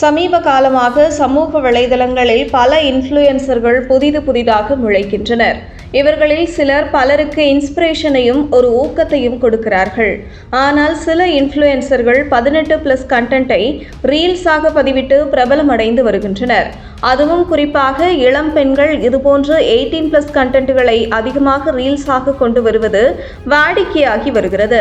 சமீப காலமாக சமூக வலைதளங்களில் பல இன்ஃப்ளூயன்சர்கள் புதிது புதிதாக முளைக்கின்றனர். இவர்களில் சிலர் பலருக்கு இன்ஸ்பிரேஷனையும் ஒரு ஊக்கத்தையும் கொடுக்கிறார்கள். ஆனால் சில இன்ஃப்ளூயன்சர்கள் பதினெட்டு பிளஸ் கண்டென்ட்டை ரீல்ஸாக பதிவிட்டு பிரபலமடைந்து வருகின்றனர். அதுவும் குறிப்பாக இளம் பெண்கள் இதுபோன்ற எயிட்டீன் பிளஸ் கண்டென்ட்டுகளை அதிகமாக ரீல்ஸாக கொண்டு வருவது வாடிக்கையாகி வருகிறது.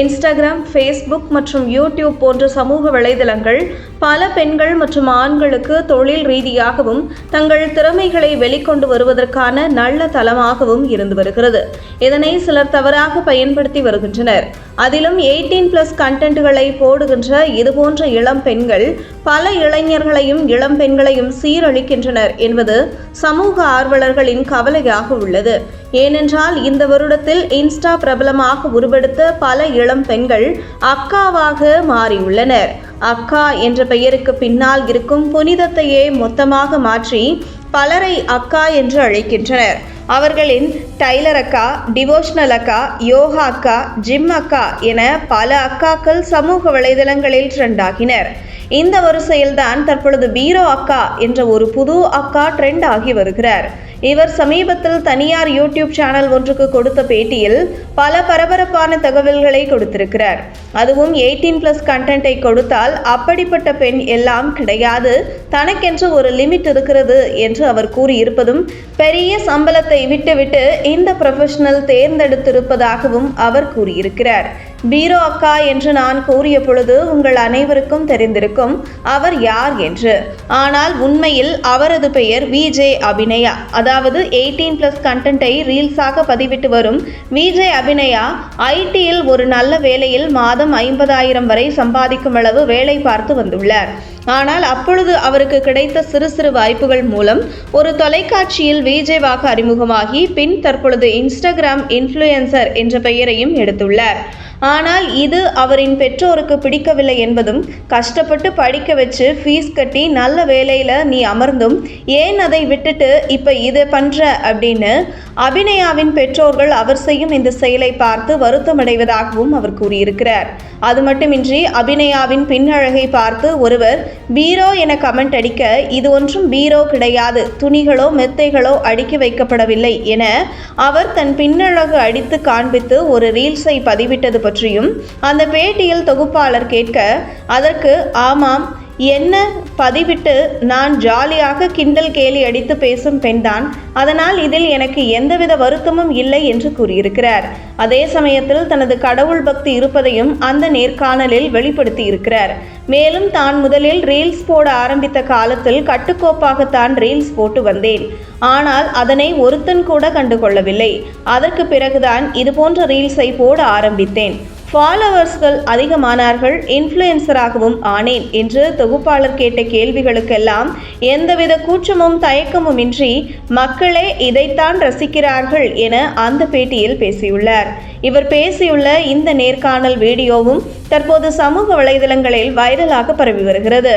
இன்ஸ்டாகிராம் ஃபேஸ்புக் மற்றும் யூடியூப் போன்ற சமூக வலைதளங்கள் பல பெண்கள் மற்றும் ஆண்களுக்கு தொழில் ரீதியாகவும் தங்கள் திறமைகளை வெளிக்கொண்டு வருவதற்கான நல்ல தளமாகவும் இருந்து வருகிறது. இதனை சிலர் தவறாக பயன்படுத்தி வருகின்றனர். அதிலும் எயிட்டீன் பிளஸ் கண்டென்ட்களை போடுகின்ற இதுபோன்ற இளம் பெண்கள் பல இளைஞர்களையும் இளம் பெண்களையும் சீரழிக்கின்றனர் என்பது சமூக ஆர்வலர்களின் கவலையாக உள்ளது. ஏனென்றால் இந்த வருடத்தில் இன்ஸ்டா பிரபலமாக உருவெடுத்த பல இளம் பெண்கள் அக்காவாக மாறியுள்ளனர். அக்கா என்ற பெயருக்கு பின்னால் இருக்கும் புனிதத்தையே மொத்தமாக மாற்றி பலரை அக்கா என்று அழைக்கின்றனர். அவர்களின் டைலர் அக்கா டிவோஷனல் அக்கா யோகா அக்கா ஜிம் அக்கா என பல அக்காக்கள் சமூக வலைதளங்களில் ட்ரெண்ட் ஆகினர். இந்த வரிசையில்தான் தற்பொழுது பீரோ அக்கா என்ற ஒரு புது அக்கா ட்ரெண்ட் ஆகி வருகிறார். இவர் சமீபத்தில் தனியார் யூடியூப் சேனல் ஒன்றுக்கு கொடுத்த பேட்டியில் பல பரபரப்பான தகவல்களை கொடுத்திருக்கிறார். அதுவும் எயிட்டீன் பிளஸ் கண்டென்ட்டை கொடுத்தால் அப்படிப்பட்ட பெண் எல்லாம் கிடையாது. தனக்கென்று ஒரு லிமிட் இருக்கிறது என்று அவர் கூறியிருப்பதும் பெரிய சம்பளத்தை விட்டுவிட்டு இந்த ப்ரொஃபஷனல் தேர்ந்தெடுத்திருப்பதாகவும் அவர் கூறியிருக்கிறார். பீரோ அக்கா என்று நான் கூறிய பொழுது உங்கள் அனைவருக்கும் தெரிந்திருக்கும் அவர் யார் என்று. ஆனால் உண்மையில் அவரது பெயர் விஜே அபிநயா. அதாவது அதாவது எயிட்டீன் பிளஸ் கண்டென்ட்டை ரீல்ஸாக பதிவிட்டு வரும். விஜய் அபிநயா ஐடியில் ஒரு நல்ல வேலையில் மாதம் ஐம்பதாயிரம் வரை சம்பாதிக்கும் அளவு வேலை பார்த்து வந்துள்ளார். ஆனால் அப்பொழுது அவருக்கு கிடைத்த சிறு சிறு வாய்ப்புகள் மூலம் ஒரு தொலைக்காட்சியில் விஜேவாக அறிமுகமாகி பின் தற்பொழுது இன்ஸ்டாகிராம் இன்ஃப்ளூயன்சர் என்ற பெயரையும் எடுத்துள்ளார். ஆனால் இது அவரின் பெற்றோருக்கு பிடிக்கவில்லை என்பதும் கஷ்டப்பட்டு படிக்க வச்சு ஃபீஸ் கட்டி நல்ல வேலையில் நீ அமர்ந்தும் ஏன் அதை விட்டுட்டு இப்போ இதை பண்ணுற அப்படின்னு அபிநயாவின் பெற்றோர்கள் அவர் செய்யும் இந்த செயலை பார்த்து வருத்தமடைவதாகவும் அவர் கூறியிருக்கிறார். அது மட்டுமின்றி அபிநயாவின் பின்னழகை பார்த்து ஒருவர் பீரோ என கமெண்ட் அடிக்க இது ஒன்றும் பீரோ கிடையாது துணிகளோ மெத்தைகளோ அடுக்கி வைக்கப்படவில்லை என அவர் தன் பின்னழகு அடித்து காண்பித்து ஒரு ரீல்ஸை பதிவிட்டது பற்றியும் அந்த பேட்டியில் தொகுப்பாளர் கேட்க அதற்கு ஆமாம் என்ன பதிவிட்டு நான் ஜாலியாக கிண்டல் கேலி அடித்து பேசும் பெண்தான் அதனால் இதில் எனக்கு எந்தவித வருத்தமும் இல்லை என்று கூறியிருக்கிறார். அதே சமயத்தில் தனது கடவுள் பக்தி இருப்பதையும் அந்த நேர்காணலில் வெளிப்படுத்தி இருக்கிறார் மேலும் தான் முதலில் ரீல்ஸ் போட ஆரம்பித்த காலத்தில் கட்டுக்கோப்பாகத்தான் ரீல்ஸ் போட்டு வந்தேன். ஆனால் அதனை ஒருத்தன் கூட கண்டுகொள்ளவில்லை. அதற்கு பிறகுதான் இதுபோன்ற ரீல்ஸை போட ஆரம்பித்தேன். ஃபாலோவர்ஸ்கள் அதிகமானார்கள் இன்ஃப்ளூயன்சராகவும் ஆனேன் என்று தொகுப்பாளர் கேட்ட கேள்விகளுக்கெல்லாம் எந்தவித கூச்சமும் தயக்கமும் இன்றி மக்களே இதைத்தான் ரசிக்கிறார்கள் என அந்த பேட்டியில் பேசியுள்ளார். இவர் பேசியுள்ள இந்த நேர்காணல் வீடியோவும் தற்போது சமூக வலைதளங்களில் வைரலாக பரவி வருகிறது.